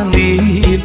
น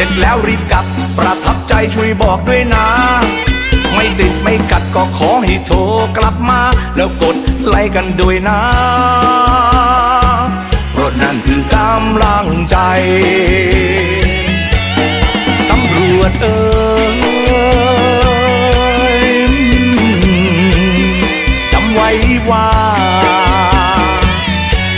ร็จแล้วรีบกลับ ประทับใจช่วยบอกด้วยนะ ไม่ติดไม่กัดก็ขอให้โทรกลับมา แล้วกดไลค์กันด้วยนะเพราะนั่นคือกำลังใจตำรวจเอ่ยจำไว้ว่า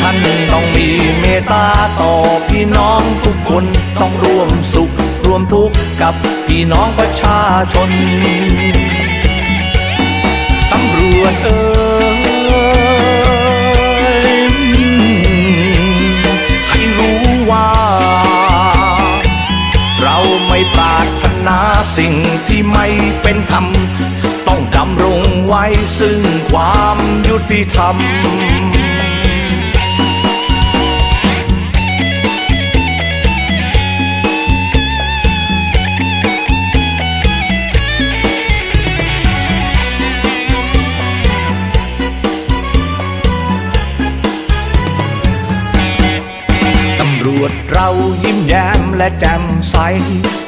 ท่านต้องมีเมตตาต่อพี่น้องทุกคนต้องร่วมสุข มทุกข์กับพี่น้องประชาชน ตำรวจเอ่ยให้รู้ว่า เราไม่ปรารถนาสิ่งที่ไม่เป็นธรรม ต้องดำรงไว้ซึ่งความยุติธรรม เรายิ้มแย้มและแจ่มใส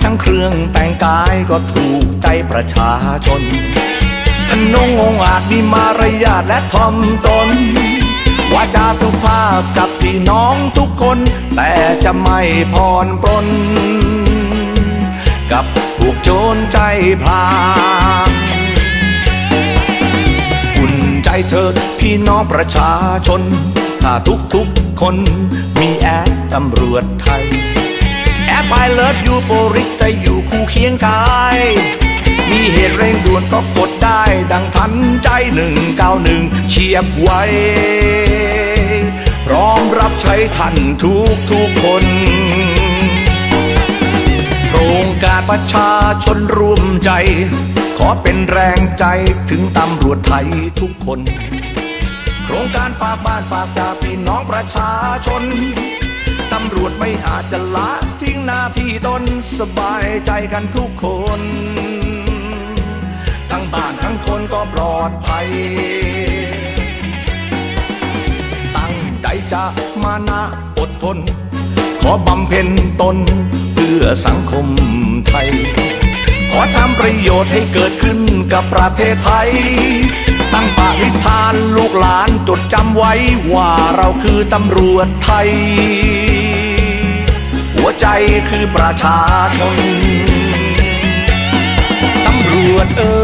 ทั้งเครื่องแต่งกายก็ถูกใจประชาชนทนงองอาจมีมารยาทและทอมตนวาจาสุภาพกับพี่น้องทุกคน แต่จะไม่พรปรนกับพวกโจรใจพลาง เถิดพี่น้องประชาชน ถ้าทุกทุกๆคนมีแอปตำรวจไทย แอปไอเลิฟยูโปริกแต่อยู่คู่เคียงกาย มีเหตุเร่งด่วนก็กดได้ดังทันใจหนึ่งเก้าหนึ่งเฉียบไวพร้อมรับใช้ท่านทุกทุกๆคน การประชาชนร่วมใจ ขอเป็นแรงใจถึงตำรวจไทยทุกคน โครงการฝากบ้านฝากจากพี่น้องประชาชน ตำรวจไม่อาจจะละทิ้งหน้าที่ตนสบายใจกันทุกคน ทั้งบ้านทั้งคนก็ปลอดภัย ตั้งใจจะมานะอดทน ขอบำเพ็ญตนเพื่อสังคมไทย ขอทำประโยชน์ให้เกิดขึ้นกับประเทศไทย ตั้งปณิธานลูกหลานจดจำไว้ว่าเราคือตำรวจไทย หัวใจคือประชาชนตำรวจเอ่ย